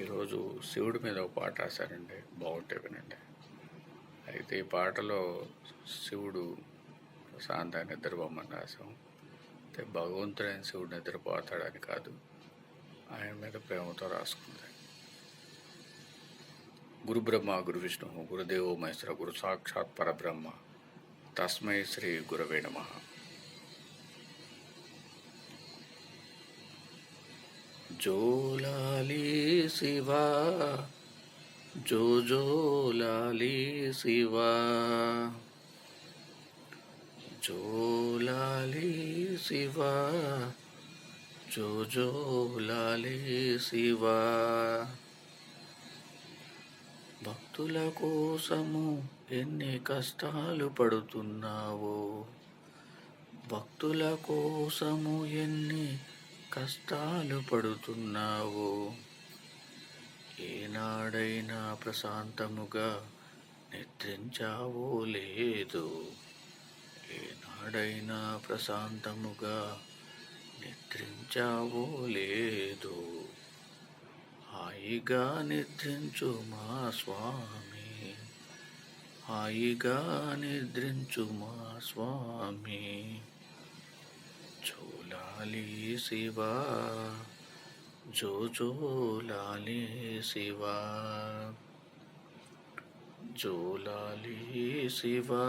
ఈరోజు శివుడి మీద ఒక పాట రాశారండి. బాగుంటే వినండి. అయితే ఈ పాటలో శివుడు ప్రశాంతాన్ని నిద్రపోమని రాసాం అయితే భగవంతుడైన శివుడు నిద్రపోతాడని కాదు ఆయన మీద ప్రేమతో రాసుకుంది. గురు బ్రహ్మ గురు విష్ణు గురుదేవో మహేశ్వర గురు సాక్షాత్ పరబ్రహ్మ తస్మై శ్రీ గురవే నమః. జోలాలి శివా జో జోలాలి శివా. జోలాలి శివా జో జోలాలి శివా. భక్తుల కోసము ఎన్ని కష్టాలు పడుతున్నావో భక్తుల కోసము ఎన్ని కష్టాలు పడుతున్నావు. ఏనాడైనా ప్రశాంతముగా నిద్రించావో లేదు. ఏనాడైనా ప్రశాంతముగా నిద్రించావో లేదు. హాయిగా నిద్రించు మా స్వామి. హాయిగా నిద్రించు మా స్వామి. జోలాలి శివా జో జోలాలి శివా జోలాలి శివా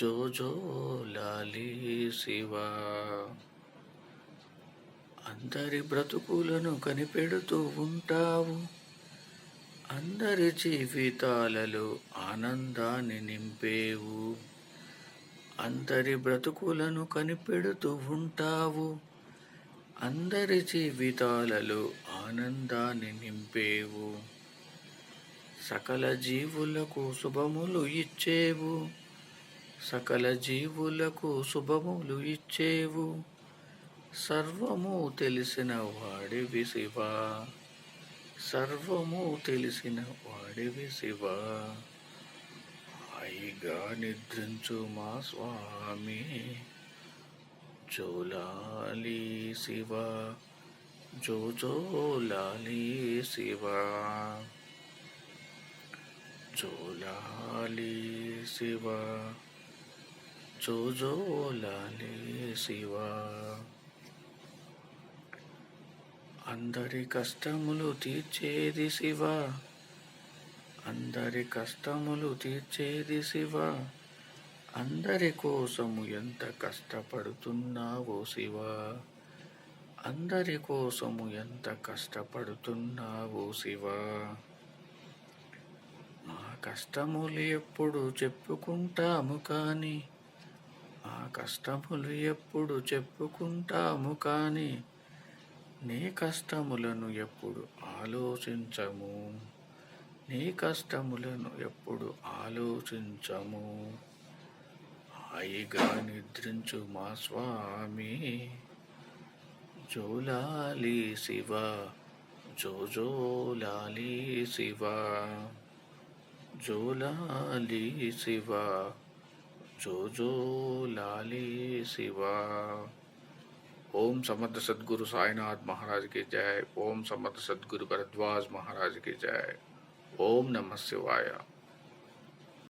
జో జోలాలి శివా. అందరి బ్రతుకులను కనిపెడుతూ ఉంటావు. అందరి జీవితాలలో ఆనందాన్ని నింపేవు. అందరి బ్రతుకులను కనిపెడుతూ ఉంటావు. అందరి జీవితాలలో ఆనందాన్ని నింపేవు. సకల జీవులకు శుభములు ఇచ్చేవు. సకల జీవులకు శుభములు ఇచ్చేవు. సర్వము తెలిసిన వాడివి శివ. సర్వము తెలిసిన వాడివి శివా. హాయిగా నిద్రించు మా స్వామి. జోలాలి శివ జో జోలాలి శివ. జోలాలి శివ జో జోలాలి శివ. అందరి కష్టములు తీర్చేది శివ. అందరి కష్టములు తీర్చేది శివ. అందరి కోసము ఎంత కష్టపడుతున్నావో శివ. అందరి కోసము ఎంత కష్టపడుతున్నావో శివ. మా కష్టములు ఎప్పుడు చెప్పుకుంటాము కానీ మా కష్టములు ఎప్పుడు చెప్పుకుంటాము కానీ నీ కష్టములను ఎప్పుడు ఆలోచించము. నీ కష్టములను ఎప్పుడు ఆలోచించము హాయిగా నిద్రించు మా స్వామి జోలాలి శివ జోజోలాలి శివ జోలాలి శివ జోజోలాలి శివ ओम समर्थ सदगुरु साईनाथ महाराज की जय ओम समर्थ सदगुरु भरद्वाज महाराज की जय ओम नमः शिवाय